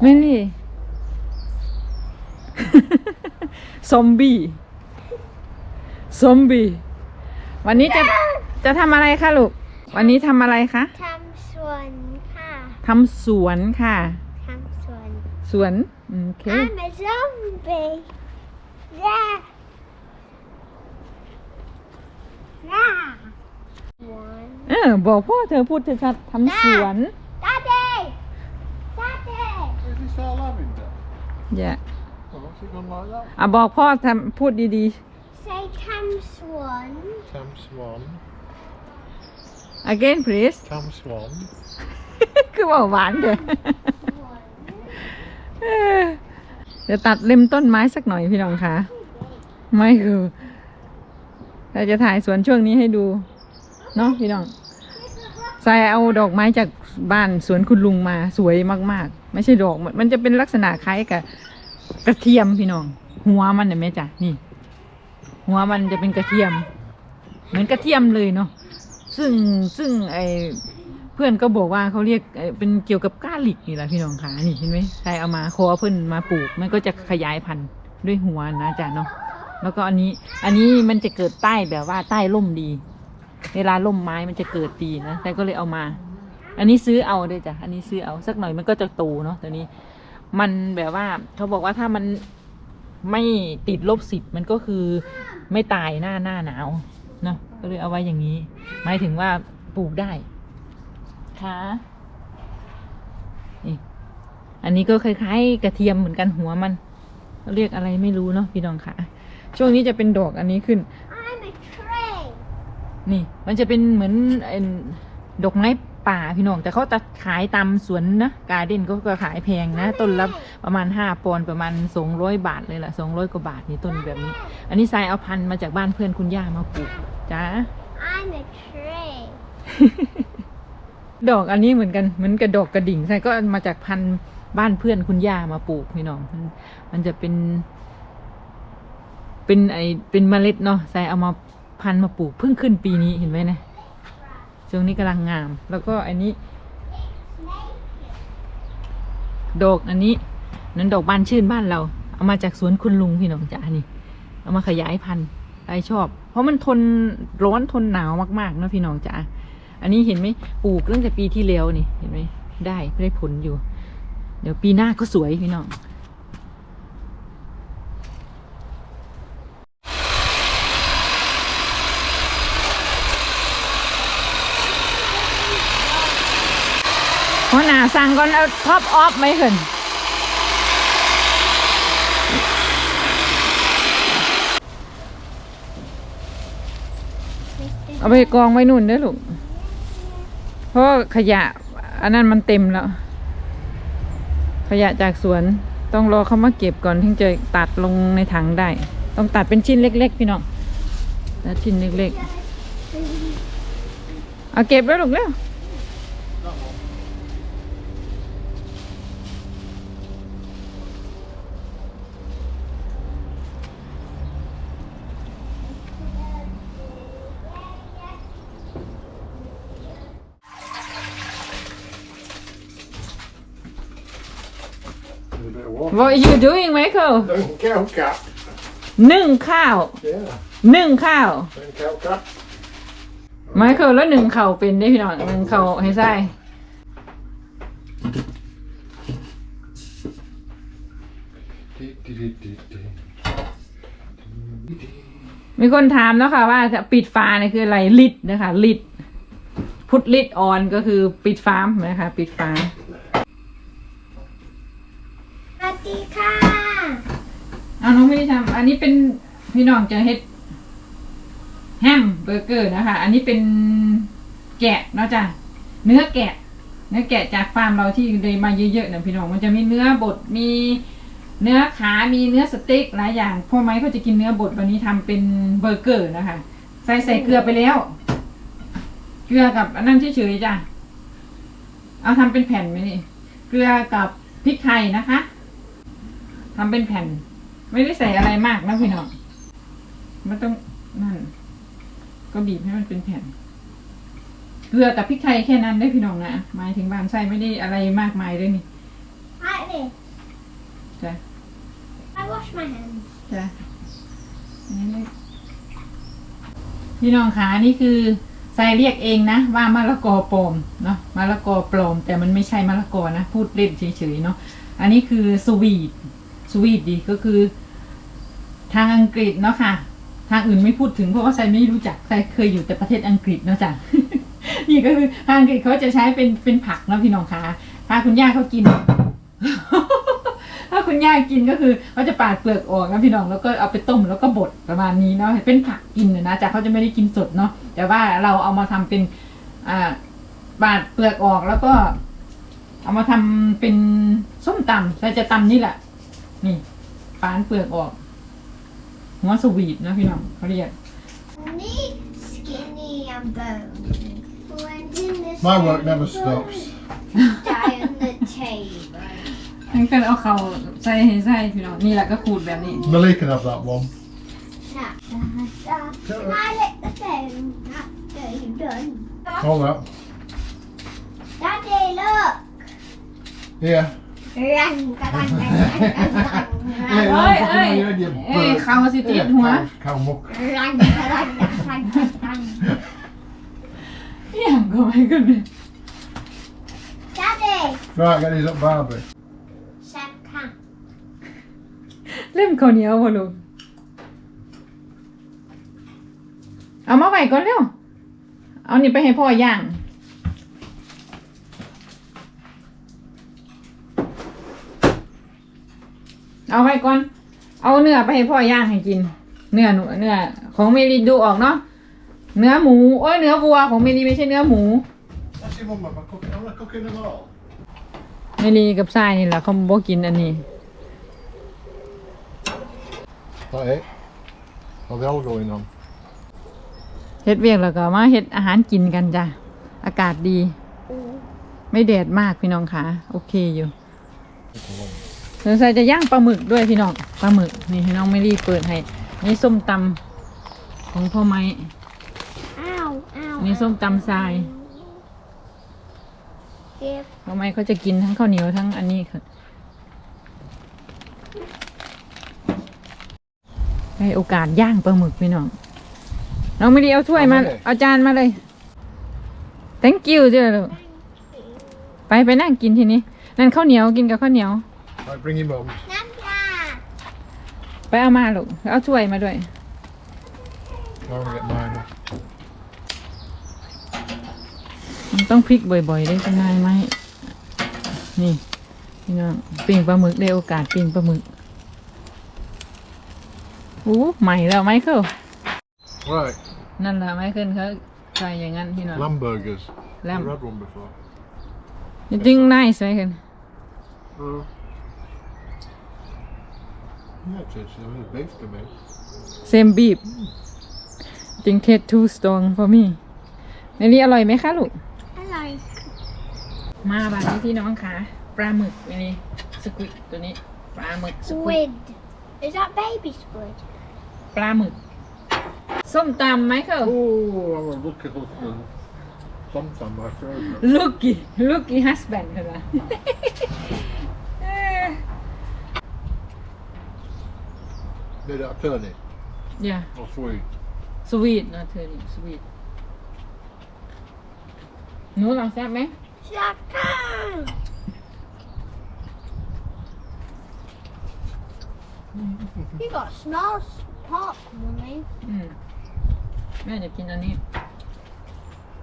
ไม่นี่ซอมบี้ ซอมบี้ วันนี้จะ จะทำอะไรคะลูก วันนี้ทำอะไรคะ ทำสวนค่ะ ทำสวนค่ะ ทำสวน สวนอืมโอเค I'm a zombie yeah yeah one เออบอกพ่อเธอพูดชัดๆทำสวน daddy daddy Is this our lavender? อย่า Oh, what's it gone like that? อะบอกพ่อทำพูดดี say ทำสวน Tam Swan. ๆ again please Tam Swan. คือว่าหวานเด้อเออเดี๋ยวตัดเล็มต้นไม้สักหน่อยพี่น้องคะไม่คือเราจะถ่ายสวนช่วงนี้ให้ดู เนาะพี่น้องทรายเอาดอกไม้จากบ้านสวนคุณลุงมาสวยมาก ๆ ไม่ใช่ดอกมันมันจะเป็นลักษณะคล้ายกับกระเทียมพี่น้อง หัวมันเห็นไหมจ๊ะนี่ หัวมันจะเป็นกระเทียม เหมือนกระเทียมเลยเนาะซึ่งซึ่งไอเพื่อนก็บอกว่าเขาเรียกเป็นเกี่ยวกับก้าลิกนี่แหละพี่น้องคะนี่เห็นไหมใครเอามาคอเพื่อนมาปลูก มันก็จะขยายพันธุ์ด้วยหัวนะจ๊ะเนาะแล้วก็อันนี้ อันนี้มันจะเกิดใต้แบบว่าใต้ร่มดี เวลาร่มไม้มันจะเกิดดีนะแต่ก็เลยเอามา อันนี้ซื้อเอาด้วยจ้ะ อันนี้ซื้อเอาสักหน่อยมันก็จะโตเนาะตัวนี้ มันแบบว่าเขาบอกว่าถ้ามันไม่ติดลบสิบมันก็คือไม่ตายหน้าหน้าหนาวเนาะก็เลยเอาไว้อย่างนี้ หมายถึงว่าปลูกได้ค่ะนี่อันนี้ก็คล้ายๆ กระเทียมเหมือนกันหัวมันเขาเรียกอะไรไม่รู้เนาะพี่น้องค่ะ ช่วงนี้จะเป็นดอกอันนี้ขึ้น I'm a tree นี่ มันจะเป็นเหมือนไอ้ดอกไม้ ป่าพี่น้อง แต่เขาจะขายตามสวนนะการ์เด้นก็ก็ขายแพงนะ ต้นละประมาณห้าปอนด์ประมาณสองร้อยบาทเลยล่ะสองร้อยกว่าบาทนี่ต้นแบบนี้ อันนี้ทรายเอาพันธุ์มาจากบ้านเพื่อนคุณย่ามาปลูกจ้า I'm a tree ดอกอันนี้เหมือนกันเหมือนกระดอกกระดิ่งใช่ก็มาจากพันธุ์บ้านเพื่อนคุณย่ามาปลูกพี่น้อง มันมันจะเป็น เป็นไอเป็นเมล็ดเนาะใส่เอามาพันธุ์มาปลูกเพิ่งขึ้นปีนี้เห็นไหมนะ ช่วงนี้กำลังงาม แล้วก็อันนี้ ดอกอันนี้ นั้นดอกบานชื่นบ้านเรา เอามาจากสวนคุณลุงพี่น้องจ๋านี่ เอามาขยายพันธุ์ไอชอบ เพราะมันทนร้อนทนหนาวมากๆนะพี่น้องจ๋าอันนี้เห็นไหมปลูกตั้งแต่ปีที่แล้วนี่เห็นไหมได้ได้ผลอยู่ เดี๋ยวปีหน้าก็สวยพี่น้อง หัวหน้า สั่งก่อนเอาท็อปออฟไหมเหินเอาไปกองไว้นู่นเด้อลูก เพราะขยะ อันนั้นมันเต็มแล้ว ขยะจากสวนต้องรอเขามาเก็บก่อนถึงจะตัดลงในถังได้ ต้องตัดเป็นชิ้นเล็ก ๆ พี่น้องตัดชิ้นเล็กๆ เอาเก็บแล้วลูกแล้ว What are you doing Michael Don't cow cat. นึ่งข้าว Yeah. นึ่งข้าว Don't cow cat. ไมเคิลแล้วหนึ่งเข่าวเป็นได้พี่น้องหนึ่งเข่าวให้ใส่มีคนถามเนาะค่ะว่าจะปิดฟ้าเนี่ยคืออะไรลิดนะคะลิดพุทลิดออนก็คือปิดฟ้านะคะ ปิดฟ้า เอาน้องไม่ได้ทำอันนี้เป็นพี่น้องจะเฮ็ดแฮมเบอร์เกอร์นะคะ อันนี้เป็นแกะเนาะจ้ะเนื้อแกะ เนื้อแกะจากฟาร์มเราที่เลยมาเยอะๆนะพี่น้องมันจะมีเนื้อบดมีเนื้อขา มีเนื้อสเต็กหลายอย่างพ่อไม้เขาจะกินเนื้อบดวันนี้ทำเป็นเบอร์เกอร์นะคะ ใส่ใส่เกลือไปแล้ว เกลือกับอันนั้นเฉยๆจ้ะ เอาทำเป็นแผ่นไหมนี่ เกลือกับพริกไทยนะคะทำเป็นแผ่น ไม่ได้ใส่อะไรมากนะพี่น้องมันต้องนั่น ก็บีบให้มันเป็นแผ่น เกลือกับพริกไทยแค่นั้นได้พี่น้องนะหมายถึงบานไส้ไม่ได้อะไรมากมายด้วยนี่ Like this. จ้ะ I wash my hands. จ้ะอันนี้เลยพี่น้องขานี่คือทรายเรียกเองนะ ว่ามะละกอปลอมเนาะมะละกอปลอม แต่มันไม่ใช่มะละกอนะ พูดเล่นเฉยๆเนาะอันนี้คือสวีท สวีทดีก็คือ ทางอังกฤษเนาะค่ะ ทางอื่นไม่พูดถึงเพราะว่าทรายไม่รู้จักทรายเคยอยู่แต่ประเทศอังกฤษเนาะจ้ะนี่ก็คือทางอังกฤษเขาจะใช้เป็นเป็นผักนะพี่น้องคะถ้าคุณย่าเขากิน ถ้าคุณย่ากินก็คือเขาจะปาดเปลือกออกนะพี่น้องแล้วก็เอาไปต้มแล้วก็บดประมาณนี้เนาะเป็นผักกินนะจากเขาจะไม่ได้กินสดเนาะแต่ว่าเราเอามาทำเป็นอ่าปาดเปลือกออกแล้วก็ เอามาทำเป็นส้มตำเราจะตำนี่แหละ นี่ปาดเปลือกออก หัวสวีทนะพี่น้องเขาเรียก Neat, skinny, and bony. Went in the My work sand never and stops. Die on the table. นั่นก็เอาเขาใส่ให้ใส่พี่น้องนี่แหละก็ขูดแบบนี้ Millie can have that one. Da, da, da. Can I lick the phone after you've done? All that. Daddy, look. Yeah. รัเอ้ยเอ้ยเอ้ยเอ้ยเข้าสิติดหัวข้าวมุกยันกระดันนดันอย่างก็ไม่กันเลยจ้าเด็กบ้ากันเลยบ้าไปแซ่บค่ะเล่มข้าวเหนียวบ่ลูกเอามาไปก่อนเร็วเอานี่ไปให้พ่อย่าง เอาไว้ก่อน เอาเนื้อไปให้พ่อย่างให้กิน เนื้อหนูเนื้อของเมลีดูออกเนาะ เนื้อหมูโอ้ยเนื้อวัวของเมลีไม่ใช่เนื้อหมู That's your mum, am I cooking? Am I cooking them all? เมลีกับทรายนี่แหละเขาบอกกินอันนี้ That it? Are they all going on? เฮ็ดเวียกแล้วก็มาเฮ็ดอาหารกินกันจ้ะ อากาศดี ไม่แดดมากพี่น้องคะโอเคอยู่ เดี๋ยวใส่จะย่างปลาหมึกด้วยพี่น้องปลาหมึกนี่พี่น้องไม่รีบเปิดให้นี่ส้มตำของพ่อไม้ Ow, ow. นี่ส้มตำทราย Give พ่อไม้เขาจะกินทั้งข้าวเหนียวทั้งอันนี้ค่ะได้โอกาสย่างปลาหมึกพี่น้องน้องไม่ได้เอาถ้วยมาเอามาเลย เอาจานมาเลย thank you เจ้าลูกไปไปนั่งกินทีนี้ นั่นข้าวเหนียวกินกับข้าวเหนียว Right, bring your mum. Nanda. ไปเอามาลูกเอาถ้วยมาด้วย I want to get mine. off. มันต้องพลิกบ่อยๆ ได้จะง่ายไหม นี่พี่น้องปิ้งปลาหมึกได้โอกาสปิ้งปลาหมึกอู้ใหม่แล้วไหมเคิล Right, นั่นแหละไมเคิลเขาใส่อย่างนั้นพี่น้อง lamb burgers. Lamb. I've had one before. You think nice ไหมเคิล Uh, yeah, it tastes a bit beef to me. same beef จริง taste too strong for me ในนี้อร่อยไหมคะลูก Hello. มาบัดนี้พี่น้องคะปลาหมึกอันนี้สควิดตัวนี้ ปลาหมึกสควิด Squid. Is that baby squid? ปลาหมึก ส้มตำไหมเคิล Oh, I'm a lucky husband. Sometime my favourite. ลูกกี้ลูก กี้ฮัสแบนด์เหรอ Did that turn it? อย่า Or sweet? สวีทนะเธอนี่สวีทหนูลองแซ่บไหม Shaka. You got small pop, mummy. อืม แม่จะกินอันนี้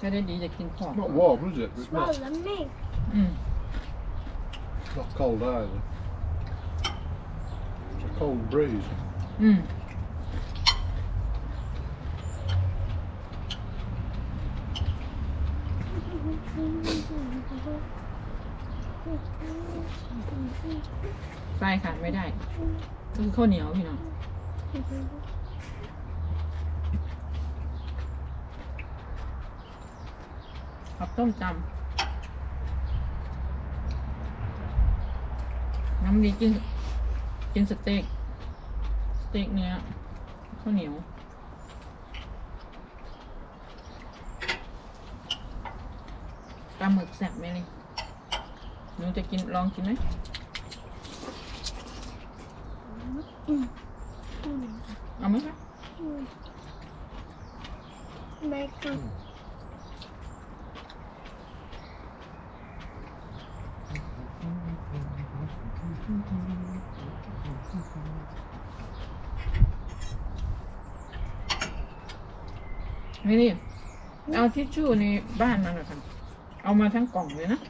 จะได้ดีจะกินขอบ Not warm, is it? But It's Smaller not, than me. อืม not cold either. It's a cold breeze. อืมใช่ขาดไม่ได้คือข้าวเหนียวพี่น้องกับต้มจำน้ำดีกินกินสเต็ก เต็กเนี้ยข้าวเหนียวปลาหมึกแซ่บไหมนี่หนูจะกินลองกินไหมเอาไหมคะ ไม่ค่ะ ไม่นี่เอาทิชชู่ในบ้านมาหน่อยค่ะเอามาทั้งกล่องเลยนะ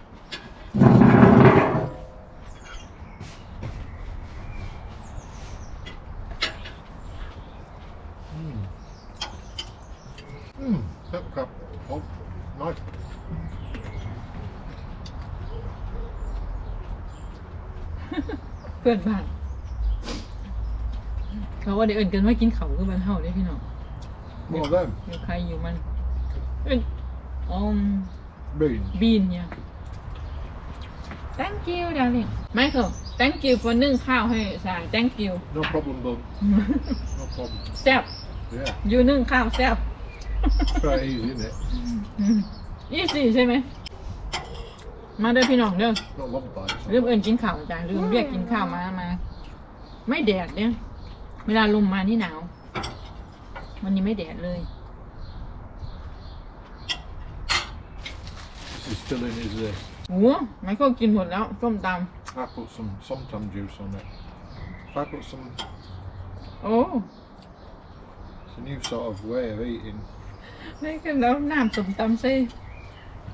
Mm, pep crab. Oh, nice. เพื่อนบ้าน เขาว่าเดี๋ยวเอินกันว่ากินเขาวคือบ้านเฮาได้พี่น้อง What are them? อยู่ใครอยู่มันเอ้ยอม Beans. บีนเนี่ย thank you darling Michael thank you for นึ่งข้าวให้สาย thank you No problem, bud. No problem. แซ่บ Yeah. อยู่นึ่งข้าวแซ่บ Quite easy, isn't it? ยี่สี่ใช่ไหม มาเด้อพี่น้องเด้อ Not long by. ลืมเอินกินข้าวจ้ะลืมเรียกกินข้าวมามา ไม่แดดเนี่ย เวลาลมมานี่หนาว วันนี้ไม่แดดเลย This is filling, is this? โอ้ไมเคิลกินหมดแล้วส้มต I put some somtam juice on it. If I put some, ำโอ้ it's a new sort of way of eating. ไม่ขึ้นแล้วน้ำส้มตำใส่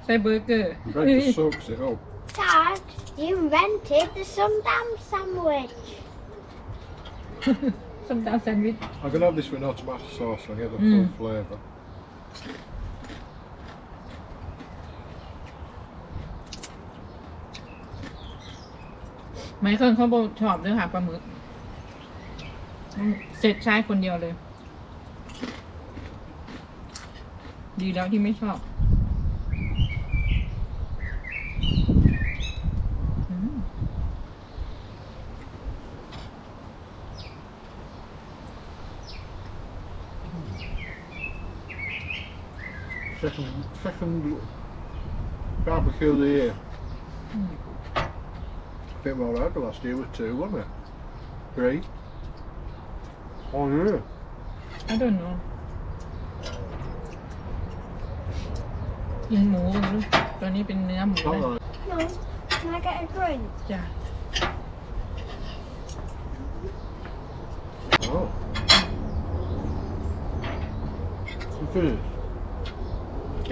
ใส่เบอร์เกอร์ Bread just soaks it up. Dad, you invented the Sundam sandwich. ส้มตำแซนด์วิช I'm gonna have this with no tomato sauce. I get the Mm. full flavour. ไมเคิลเขาบอกชอบเรื่องหาปลาหมึกเสร็จใช้คนเดียวเลย ดีแล้วที่ไม่ชอบ Second, second barbecue of the year. I think we were out last year with two, wasn't it? Three. Oh yeah. I don't know กินหมูกันลูกตัวนี้เป็นเนื้อหมูนะ All right. No, can I get a drink? จ้ะ Oh. You finished?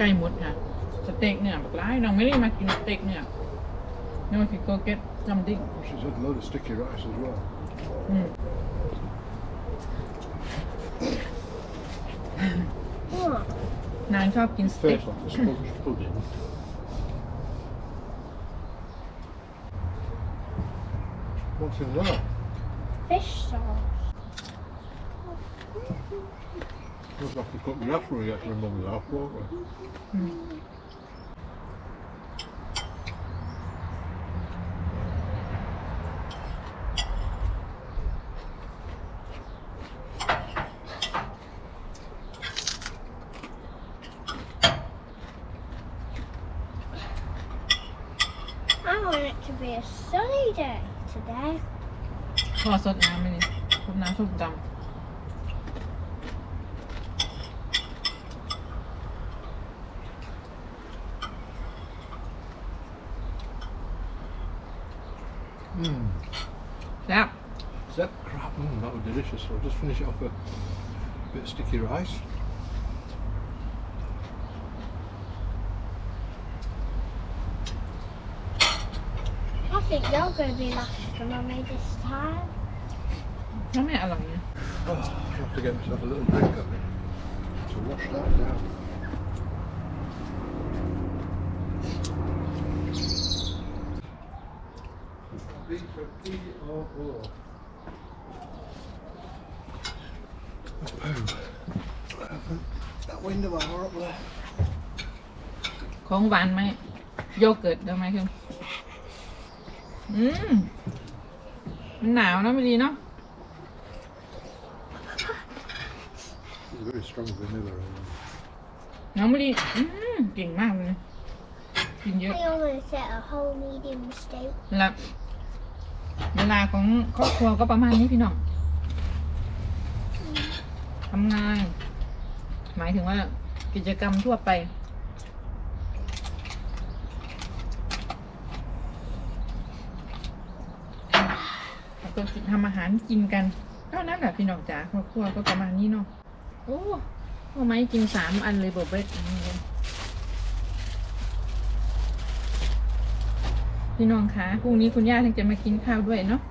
ใกล้หมดค่ะ สเต็กเนี่ยบอกร้ายน้องไม่ได้มากินสเต็กเนี่ยน้องคือโกเก็ตซัมดิ้ง She's had a load of sticky rice as well. อืม What? นางชอบกินสเต็ก Tastes like a sponge pudding. What's in that? Fish sauce. We'll have to cut the after we get to remember that, won't we? อืม I want it to be a sunny day today. พอสดน้ำไหมเ Yeah. that crap, mm, that was delicious. I'll just finish it off with a bit of sticky rice. I think you're going to be lucky for mummy this time. Mummy, I love you. Oh, I have to get myself a little drink of it To wash that down. Vanilla. น้องไม่ดีอืมเก่งมากเลยกินเยอะ I almost set a whole medium steak. แล้ว เวลาของครอบครัวก็ประมาณนี้พี่น้องทำงาน หมายถึงว่ากิจกรรมทั่วไป แล้วก็ทำอาหารกินกันก็นั่นแหละพี่น้องจ๋าครอบครัวก็ประมาณนี้เนาะโอ้พ่อไม้กินสามอันเลยบอกเบร พี่น้องคะพรุ่งนี้คุณย่าถึงจะมากินข้าวด้วยเนาะ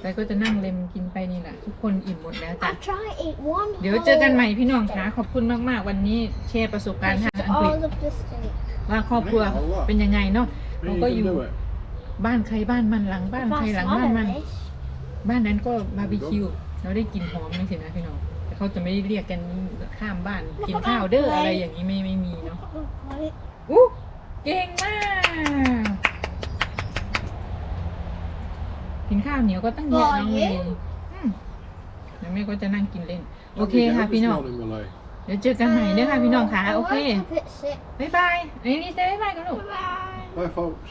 แต่ก็จะนั่งเล็มกินไปนี่แหละทุกคนอิ่มหมดแล้วจ้ะ I try to eat one เดี๋ยวเจอกันใหม่พี่น้องคะขอบคุณมากๆวันนี้แชร์ประสบการณ์ทางอังกฤษ all of the steak ว่าครอบครัวเป็นยังไงเนาะ But เรา you ก็ can อยู่ do it. บ้านใครบ้านมันหลังบ้าน If ใคร I หลังบ้าน swallow มัน this บ้านนั้นก็บาร์บีคิวเราได้กลินหอมนี่สินะพี่น้องแต่เขาจะไม่ได้เรียกกันข้ามบ้านกินข้าวเด้ออะไรอย่างนี้ไม่ไม่มีเนาะอู้ เก่งมาก กินข้าวเหนียวก็ตั้งเยอะน้องเมย์อืมเดี๋ยวแม่ก็จะนั่งกินเล่น โอเค Have you ค่ะ done พี่ this น้อง morning, Malay? เดี๋ยวเจอกันใหม่เด้อค่ะพี่น้องค่ะ I โอเค like a bit sick บ๊ายบายไอ้นี่เซบ๊ายบายกันลูก bye Bye, folks.